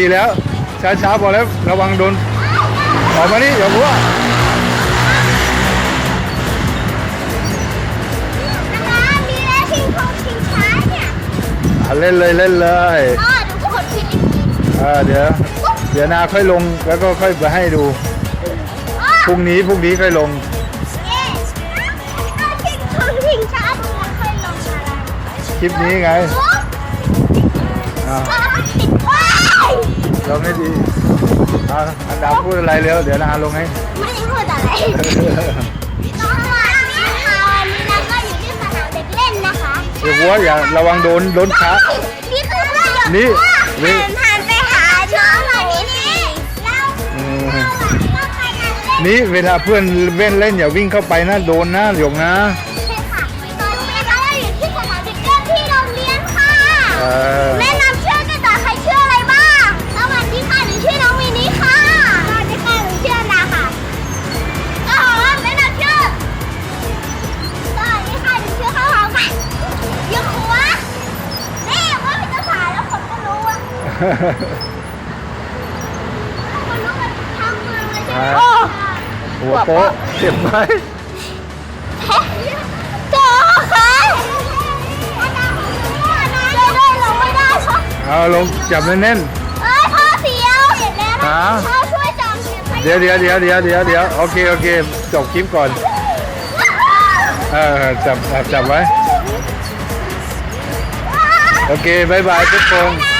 ดีแล้วช้าๆพอแล้วระวังโดนออกมานี่อย่าพัวนะคะมีแล้วชิงทงชิงช้าเนี่ยเล่นเลยเล่นเลยอ๋อดูกดผิดอีกทีอ่าเดี๋ยวเดี๋ยวนาค่อยลงแล้วก็ค่อยไปให้ดูพรุ่งนี้พรุ่งนี้ค่อยลงคลิปนี้ไง อ้อ่าติดว้ายลงให้ดีอ่าอันดาพูดอะไรเร็ว เดี๋ยวนาลงให้ ไม่ได้พูดอะไรสวัสดีค่ะวันนี้เราก็อยู่ที่สนามเด็กเล่นนะคะเดี๋ยวพัวอย่าระวังโดนโดนขานี่คือประโยชน์นี่ว่านี่ หันหันไปหาน้องหน่อยนี่นี่เราอืมเราไปกันเล่นนี่เวลาเพื่อนเล่นเล่นอย่าวิ่งเข้าไปนะโดนนะหยกนะ รู้อะคนรู้กันทั้งเมืองเลยใช่ไหมอ่าหัวโป๊ะเจ็บไหมเจอค่ะเจอได้ลงไม่ได้ค่ะเอาลงจับแน่นเอ้ยพ่อเสียวเห็นแล้วนะฮะพ่อช่วยจับเสียบให้ๆเดี๋ยวเดี๋ยวเดี๋ยวเดี๋ยวเดี๋ยวเดี๋ยวโอเคโอเคจบคลิปก่อนเออจับจับจับไว้โอเคบายบายทุกคนนะ